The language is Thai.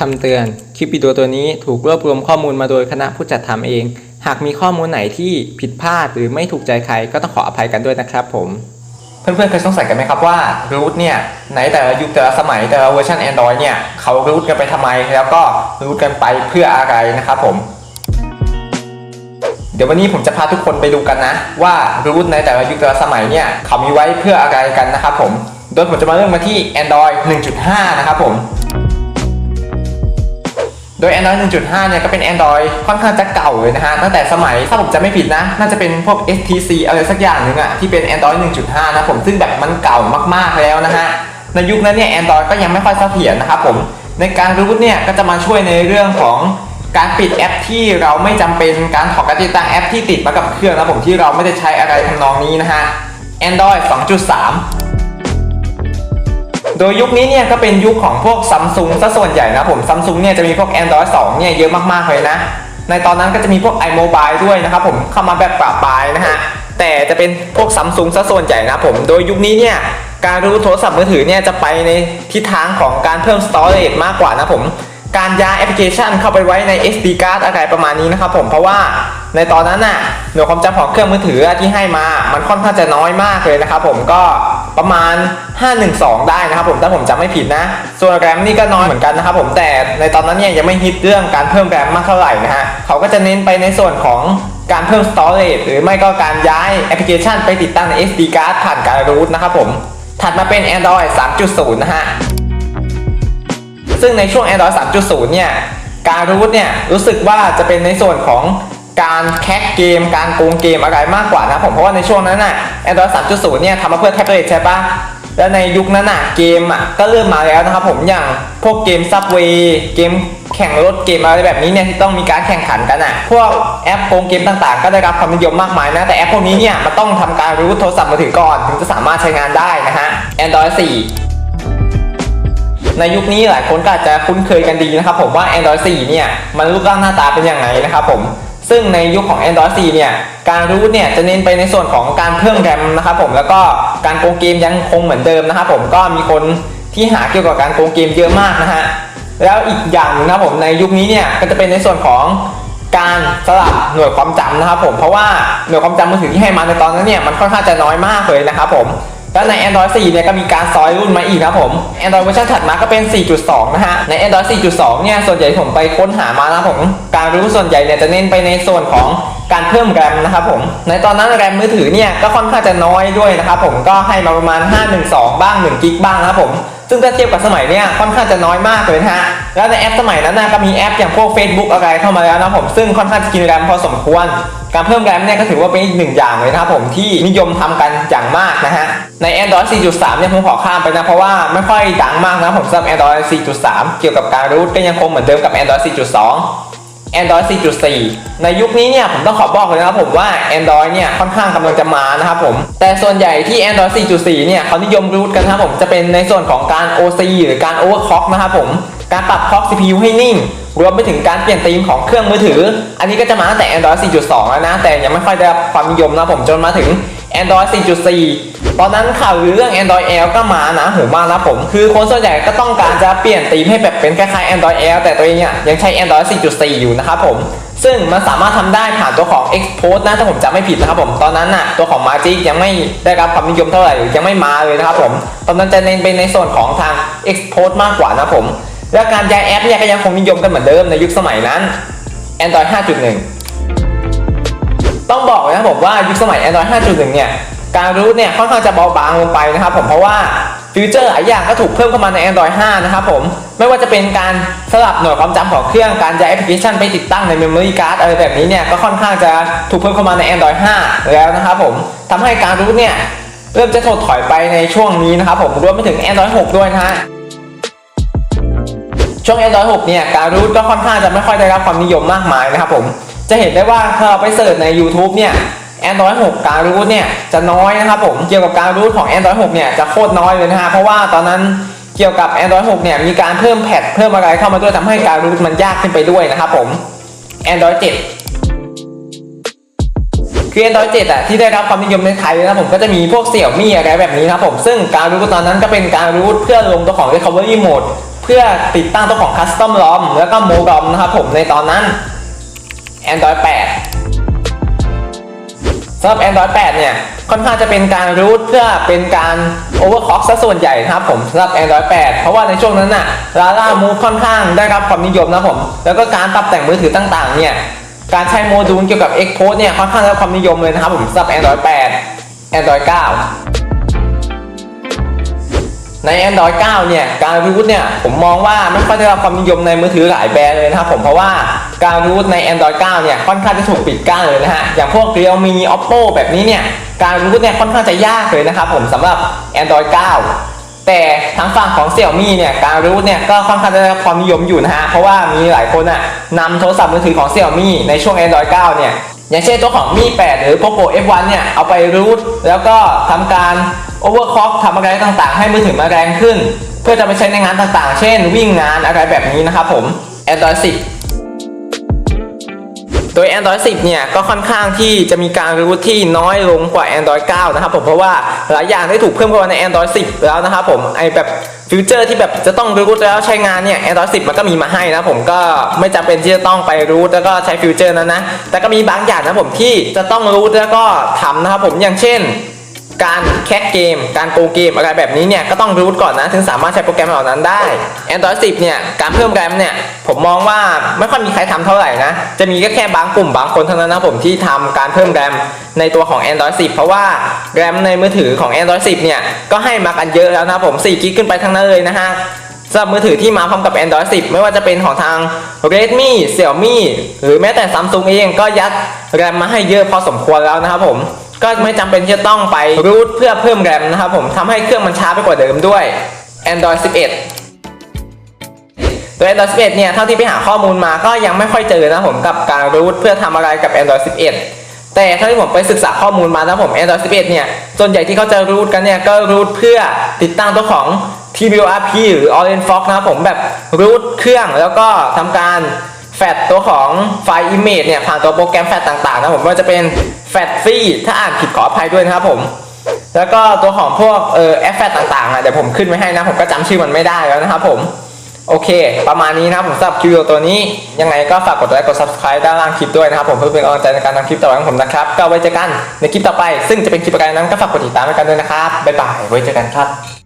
คำเตือน คลิปวิดีโอตัวนี้ถูกรวบรวมข้อมูลมาโดยคณะผู้จัดทำเอง หากมีข้อมูลไหนที่ผิดพลาดหรือไม่ถูกใจใครก็ต้องขออภัยกันด้วยนะครับผม เพื่อนๆเคยสงสัยกันไหมครับว่ารูทเนี่ยในแต่ละยุคแต่ละสมัยแต่ละเวอร์ชัน Android เนี่ยเขารูทกันไปทำไม แล้วก็รูทกันไปเพื่ออะไรนะครับผม เดี๋ยววันนี้ผมจะพาทุกคนไปดูกันนะ ว่ารูทในแต่ละยุคแต่ละสมัยเนี่ยเขามีไว้เพื่ออะไรกันนะครับผม โดยผมจะมาเริ่มมาที่ Android 1.5 นะครับผม โดย Android 1.5 เนี่ยก็เป็น Android ค่อนข้างจะเก่าเลยนะฮะ ตั้งแต่สมัย ถ้าผมจะไม่ผิดนะ น่าจะเป็นพวก STC อะไรสักอย่างหนึ่งอะที่เป็น Android 1.5 นะผมซึ่งแบบมันเก่ามากๆแล้วนะฮะ ในยุคนั้นเนี่ย Android ก็ยังไม่ค่อยเสถียรนะครับผมในการรูทเนี่ยก็จะมาช่วยในเรื่องของการปิดแอปที่เราไม่จำเป็นการถอดการติดตั้งแอปที่ติดมากับเครื่องนะผมที่เราไม่ได้ใช้อะไรทำนองนี้นะฮะ Android 2.3 โดยยุคนี้เนี่ยก็เป็นยุคของพวกซัมซุงซะส่วนใหญ่นะผมซัมซุงเนี่ยจะมีพวก Android 2เนี่ยเยอะมากๆเลยนะ ในตอนนั้นก็จะมีพวก iMobile ด้วยนะครับผมเข้ามาแบบปราบปรายนะฮะแต่จะเป็นพวกซัมซุงซะส่วนใหญ่นะผม โดยยุคนี้เนี่ยการรู้โทรศัพท์มือถือเนี่ยจะไปในทิศทางของการเพิ่ม storage มากกว่านะผมการย้ายแอปพลิเคชันเข้าไปไว้ใน SD card อะไรประมาณนี้นะครับผมเพราะว่าในตอนนั้นน่ะหน่วยความจำของเครื่องมือถือที่ให้มา มันค่อนข้างจะน้อยมากเลยนะครับผมก็ ประมาณ 512 ได้นะครับผมถ้าผมจำไม่ผิดนะ ส่วนแรมนี่ก็น้อยเหมือนกันนะครับผมแต่ในตอนนั้นเนี่ยยังไม่ฮิตเรื่องการเพิ่มแรมมากเท่าไหร่นะฮะเขาก็จะเน้นไปในส่วนของการเพิ่ม storage หรือไม่ก็การย้ายแอปพลิเคชันไปติดตั้งใน SD card ผ่านการรูทนะครับผมถัดมาเป็น Android 3.0 นะฮะซึ่งในช่วง Android 3.0 เนี่ยการรูทเนี่ยรู้สึกว่าจะเป็นในส่วนของ การแคคเกม การโกงเกมอะไรมากกว่านะผมเพราะว่าในช่วงนั้นน่ะ Android 3.0 เนี่ยทำมาเพื่อแท็บเล็ตใช่ปะแล้วในยุคนั้นน่ะเกมอะก็เริ่มมาแล้วนะครับผมอย่างพวกเกมซับเวย์เกมแข่งรถเกมอะไรแบบนี้เนี่ยที่ต้องมีการแข่งขันกันอะพวกแอปโกงเกมต่างๆ ก็ได้รับความนิยมมากมายนะ แต่แอปพวกนี้เนี่ยมันต้องทำการรูทโทรศัพท์มือถือก่อน ถึงจะสามารถใช้งานได้นะฮะ Android 4ในยุคนี้หลายคนก็อาจจะคุ้นเคยกันดีนะครับผมว่า Android 4 เนี่ย มันรูปร่างหน้าตาเป็นยังไงนะครับผม ซึ่งในยุคของ Android 4 เนี่ย การรูทเนี่ยจะเน้นไปในส่วนของการเพิ่มแรมนะครับผม แล้วก็การโกงเกมยังคงเหมือนเดิมนะครับผม ก็มีคนที่หาเกี่ยวกับการโกงเกมเยอะมากนะฮะ แล้วอีกอย่างหนึงนะครับผมในยุคนี้เนี่ยก็จะเป็นในส่วนของการสลับหน่วยความจำนะครับผม เพราะว่าหน่วยความจำมือถือที่ให้มาในตอนนั้นเนี่ยมันค่อนข้างจะน้อยมากเลยนะครับผม แล้วใน Android 4 เนี่ยก็มีการซอยรุ่นมาอีกนะครับผม Android เวอร์ชันถัดมาก็เป็น 4.2 นะฮะ ใน Android 4.2 เนี่ย ส่วนใหญ่ผมไปค้นหามานะผม การรู้ส่วนใหญ่เนี่ยจะเน้นไปในส่วนของ การเพิ่มแรมนะครับผม ในตอนนั้นแรมมือถือเนี่ยก็ค่อนข้างจะน้อยด้วยนะครับผมก็ให้มาประมาณ 512 บ้าง1กิกบ้างนะครับผมซึ่งถ้าเทียบกับสมัยเนี่ยค่อนข้างจะน้อยมากเลยนะฮะ แล้วในแอปสมัยนั้นนะก็มีแอปอย่างพวก Facebook อะไรเข้ามาแล้วนะผม ซึ่งค่อนข้างจะกินแรมพอสมควร การเพิ่มแรมเนี่ยก็ถือว่าเป็นอีกหนึ่งอย่างเลยนะครับผมที่นิยมทำกันอย่างมากนะฮะ ใน Android 4.3 เนี่ยผมขอข้ามไปนะเพราะว่าไม่ค่อยดังมากนะผมสำหรับ Android 4.3 เกี่ยวกับการรูทก็ยังคงเหมือนเดิมกับ Android 4.2 Android 4.4 ในยุคนี้เนี่ยผมต้องขอบอกเลยนะครับผมว่า Android เนี่ยค่อนข้างกำลังจะมานะครับผม แต่ส่วนใหญ่ที่ Android 4.4 เนี่ยเขานิยมรูทกันนะครับผมจะเป็นในส่วนของการ OC หรือการ Overclock นะครับผม การปรับคล็อก CPU ให้นิ่ง รวมไปถึงการเปลี่ยนธีมของเครื่องมือถือ อันนี้ก็จะมาตั้งแต่ Android 4.2 แล้วนะ แต่ยังไม่ค่อยได้รับความนิยมนะผมจนมาถึง Android 4.4 ตอนนั้นข่าวเรื่อง Android L ก็มานะหูมากนะผม คือคนส่วนใหญ่ก็ต้องการจะเปลี่ยนธีมให้แบบเป็นคล้ายๆ Android L แต่ตัวเองเนี่ยยังใช้ Android 4.4 อยู่นะครับผม ซึ่งมันสามารถทำได้ผ่านตัวของ Xpose นะถ้าผมจำไม่ผิดนะครับผมตอนนั้นน่ะตัวของ Magic ยังไม่ได้รับความนิยมเท่าไหร่หรือยังไม่มาเลยนะครับผมตอนนั้นจะเน้นไปในส่วนของทาง Xpose มากกว่านะผม และการย้ายแอปเนี่ยก็ยังคงนิยมกันเหมือนเดิมในยุคสมัยนั้น Android 5.1 ต้องบอกนะครับผมว่ายุคสมัย Android 5.1 เนี่ย การรูทเนี่ยค่อนข้างจะเบาบางลงไปนะครับผมเพราะว่าฟีเจอร์หลายอย่างก็ถูกเพิ่มเข้ามาใน Android 5 นะครับผม ไม่ว่าจะเป็นการสลับหน่วยความจำของเครื่องการย้ายแอปพลิเคชันไปติดตั้งใน Memory Card อะไรแบบนี้เนี่ยก็ค่อนข้างจะถูกเพิ่มเข้ามาใน Android 5 แล้วนะครับผมทำให้การรูทเนี่ยเริ่มจะถดถอยไปในช่วงนี้นะครับผมรวมไปถึง Android 6 ด้วยนะฮะช่วง Android 6 เนี่ยการรูทก็ค่อนข้างจะไม่ค่อยได้รับความนิยมมากมายนะครับผมจะเห็นได้ว่าถ้าเราไปเสิร์ชใน YouTube เนี่ย Android 6 การรูทเนี่ยจะน้อยนะครับผมเกี่ยวกับการรูทของ Android 6 เนี่ยจะโคตรน้อยเลยนะฮะเพราะว่าตอนนั้นเกี่ยวกับ Android 6 เนี่ยมีการเพิ่มแพทเพิ่มอะไรเข้ามาด้วยทำให้การรูทมันยากขึ้นไปด้วยนะครับผม Android 7คือ Android 7อะที่ได้รับความนิยมในไทยนะผมก็จะมีพวกเสี่ยวมี่อะไรแบบนี้นะครับผมซึ่งการรูทตอนนั้นก็เป็นการรูทเพื่อลงตัวของ Recovery Mode เพื่อพื่อติดตั้งตัวของ Custom ROM แล้วก็ MoROM นะครับผมในตอนนั้น Android 8 สำหรับ Android 8 เนี่ย ค่อนข้างจะเป็นการรูทเพื่อเป็นการโอเวอร์คล็อกซะส่วนใหญ่นะครับผมสำหรับ Android 8 เพราะว่าในช่วงนั้นน่ะ Lala Move ค่อนข้างได้รับความนิยมนะครับผม แล้วก็การปรับแต่งมือถือต่างๆ เนี่ย การใช้โมดูลเกี่ยวกับ Xcode เนี่ย ค่อนข้างได้รับความนิยมเลยนะครับผมสำหรับ Android 8 Android 9 ใน Android 9 เนี่ย การรูทเนี่ย ผมมองว่าไม่ค่อยได้รับความนิยมในมือถือหลายแบรนด์เลยนะครับผม เพราะว่าการรูทใน Android 9 เนี่ย ค่อนข้างจะถูกปิดกั้นเลยนะฮะ อย่างพวก Realme Oppo แบบนี้เนี่ย การรูทเนี่ย ค่อนข้างจะยากเลยนะครับผมสำหรับ Android 9 แต่ทางฝั่งของ Xiaomi เนี่ย การรูทเนี่ย ก็ค่อนข้างจะได้รับความนิยมอยู่นะฮะ เพราะว่ามีหลายคนอะนำโทรศัพท์มือถือของ Xiaomi ในช่วง Android 9 เนี่ยอย่างเช่นตัวของ Mi 8หรือ Poco F1 เนี่ย เอาไปรูทแล้วก็ทำการ overclock ทำอะไรต่างๆ ให้มือถือมาแรงขึ้น เพื่อจะไปใช้ในงานต่างๆ เช่น วิ่งงานอะไรแบบนี้นะครับผม Android 10 โดย Android 10 เนี่ย ก็ค่อนข้างที่จะมีการรูทที่น้อยลงกว่า Android 9 นะครับผมเพราะว่าหลายอย่างได้ถูกเพิ่มเข้ามาใน Android 10 แล้วนะครับผมไอแบบฟิวเจอร์ที่แบบจะต้องรูทแล้วใช้งานเนี่ย Android 10 มันก็มีมาให้นะผมก็ไม่จำเป็นที่จะต้องไปรูทแล้วก็ใช้ฟิวเจอร์นั้นนะ แต่ก็มีบางอย่างนะผมที่จะต้องรูทแล้วก็ทำนะครับผมอย่างเช่น การแคสเกม การโกงเกมอะไรแบบนี้เนี่ยก็ต้องรูทก่อนนะ ถึงสามารถใช้โปรแกรมเหล่านั้นได้ Android 10 เนี่ยการเพิ่มแรมเนี่ยผมมองว่าไม่ค่อยมีใครทำเท่าไหร่นะ จะมีก็แค่บางกลุ่มบางคนเท่านั้นนะผมที่ทำการเพิ่มแรมในตัวของ Android 10 เพราะว่าแรมในมือถือของ Android 10 เนี่ยก็ให้มากันเยอะแล้วนะผม4กิกขึ้นไปทั้งนั้นเลยนะฮะสำหรับมือถือที่มาพร้อมกับ Android 10 ไม่ว่าจะเป็นของทาง Redmi Xiaomi หรือแม้แต่ Samsung เองก็ยัดแรมมาให้เยอะพอสมควรแล้วนะครับผม ก็ไม่จำเป็นที่จะต้องไปรูทเพื่อเพิ่มแรมนะครับผมทำให้เครื่องมันช้าไปกว่าเดิมด้วย Android 11โดย Android 11 เนี่ย เท่าที่ไปหาข้อมูลมาก็ยังไม่ค่อยเจอนะผมกับการรูทเพื่อทำอะไรกับ Android 11 แต่เท่าที่ผมไปศึกษาข้อมูลมานะผม Android 11 เนี่ย ส่วนใหญ่ที่เขาจะรูทกันเนี่ย ก็รูทเพื่อติดตั้งตัวของ TBRP หรือ Orange Fox นะครับผมแบบรูทเครื่องแล้วก็ทำการแฟดตัวของไฟล์ Image เนี่ย ผ่านตัวโปรแกรมแฟดต่างๆนะผมไม่ว่าจะเป็น แฟดซี่ถ้าอ่านผิดขออภัยด้วยนะครับผม แล้วก็ตัวของพวกเออแอฟแฟดต่างๆอะเดี๋ยวผมขึ้นไว้ให้นะ ผมก็จำชื่อมันไม่ได้แล้วนะครับผม โอเค ประมาณนี้นะครับผมสำหรับคลิปวิดีโอตัวนี้ ยังไงก็ฝากกดไลค์กด subscribe ด้านล่างคลิปด้วยนะครับผมเพื่อเป็นกำลังใจในการทำคลิปต่อไปของผมนะครับ ก็ไว้เจอกันในคลิปต่อไป ซึ่งจะเป็นคลิปอะไรนั้นก็ฝากกดติดตามไว้กันด้วยนะครับบ๊ายบายไว้เจอกันครับ